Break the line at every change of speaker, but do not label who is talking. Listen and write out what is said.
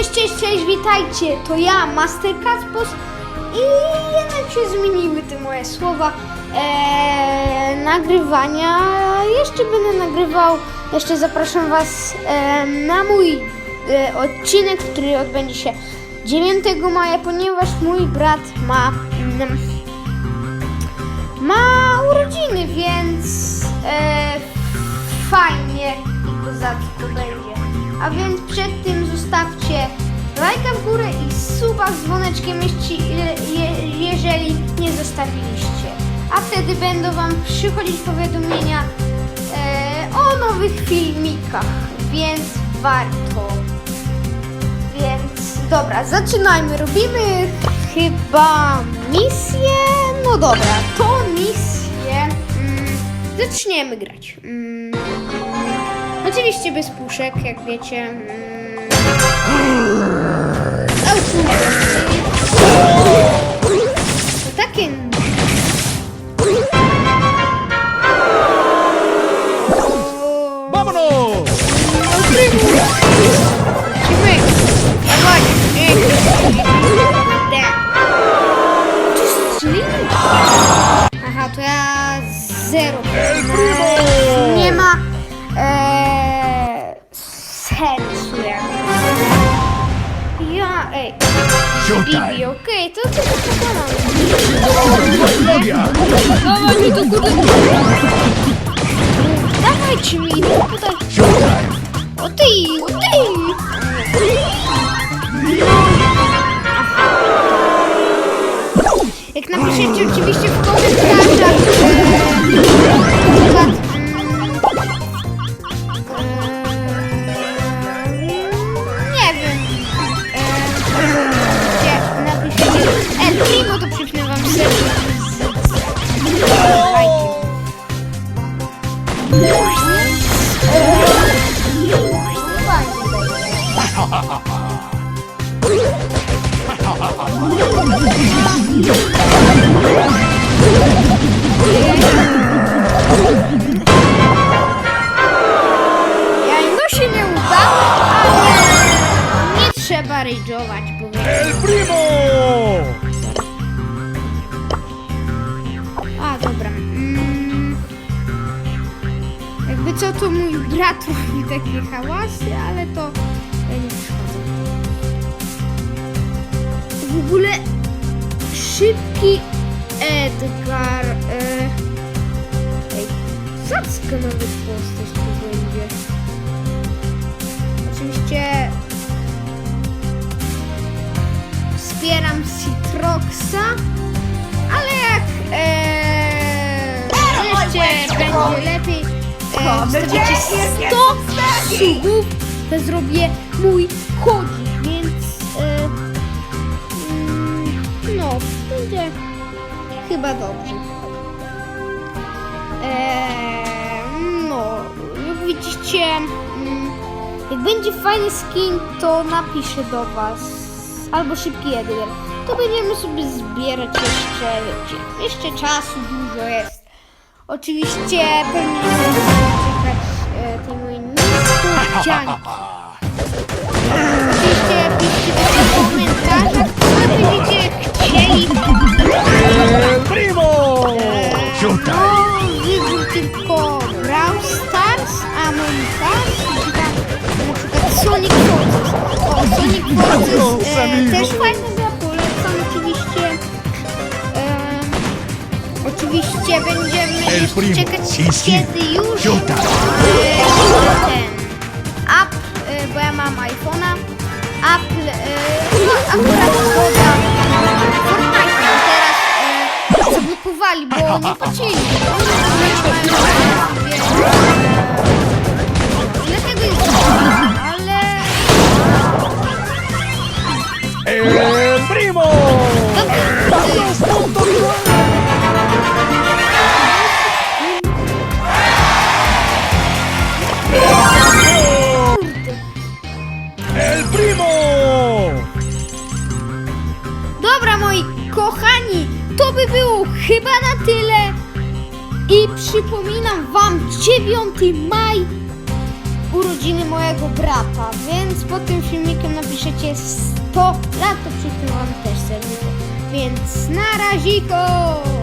Cześć, cześć, cześć, witajcie! To ja, Master Kaspos i jednak się zmieniły te moje słowa eee, nagrywania. Jeszcze będę nagrywał, jeszcze zapraszam Was e, na mój e, odcinek, który odbędzie się 9 maja, ponieważ mój brat ma, mm, ma urodziny, więc e, fajnie i kozacko będzie. A więc przed tym zostawcie lajka w górę i suba z dzwoneczkiem, jeśli, je, jeżeli nie zostawiliście. A wtedy będą Wam przychodzić powiadomienia e, o nowych filmikach, więc warto. Więc dobra, zaczynajmy. Robimy chyba misję. No dobra, to misję. Mm, zaczniemy grać. Mm, oczywiście bez puszek, jak wiecie. Mm. Kurde. To takie. O. Aha, to ja zero. Nie ma ej. Bibi, okej, to tylko pokonam.
¡Gloria!
Dawaj mi to kurde. Dawajcie mi, no tutaj. O ty, o ty! Jak napiszecie oczywiście w komentarzach Ja no się nie udało, ale nie trzeba rage'ować, bo.
¡El primo!
A, dobra. Mm. Jakby co, to mój brat robi takie hałasy, ale to ja nie przeszkadzam. W ogóle szybki Edgar. E... Ej, zacka nawet postać tu będzie. Oczywiście wspieram Citroxa, ale jak e, jeszcze będzie lepiej e, wstawicie 100 subów, to zrobię mój kodzik, więc e, mm, no, będzie chyba dobrze. E, no, jak widzicie, mm, jak będzie fajny skin, to napiszę do Was. Albo szybki Edgar. To będziemy sobie zbierać jeszcze, wiecie, jeszcze czasu dużo jest. Oczywiście pewnie nie będziecie czekać e, tej mojej Oczywiście piszcie też w komentarzach, co będziecie chcieli.
¡El primo!
No, wybór tylko Brawl Stars, Among Us, czy tam na Sonic Forces. Sonic Forces e, też fajna gra, polecam oczywiście. E, będziemy jeszcze czekać, kiedy już
Showtime!
e, mam iPhone'a, Apple e, no, akurat poda Dobra, moi kochani, to by było chyba na tyle. I przypominam wam 9 maj urodziny mojego brata, więc pod tym filmikiem napiszecie 100 lat, to przy tym wam też serducho. Więc na raziko!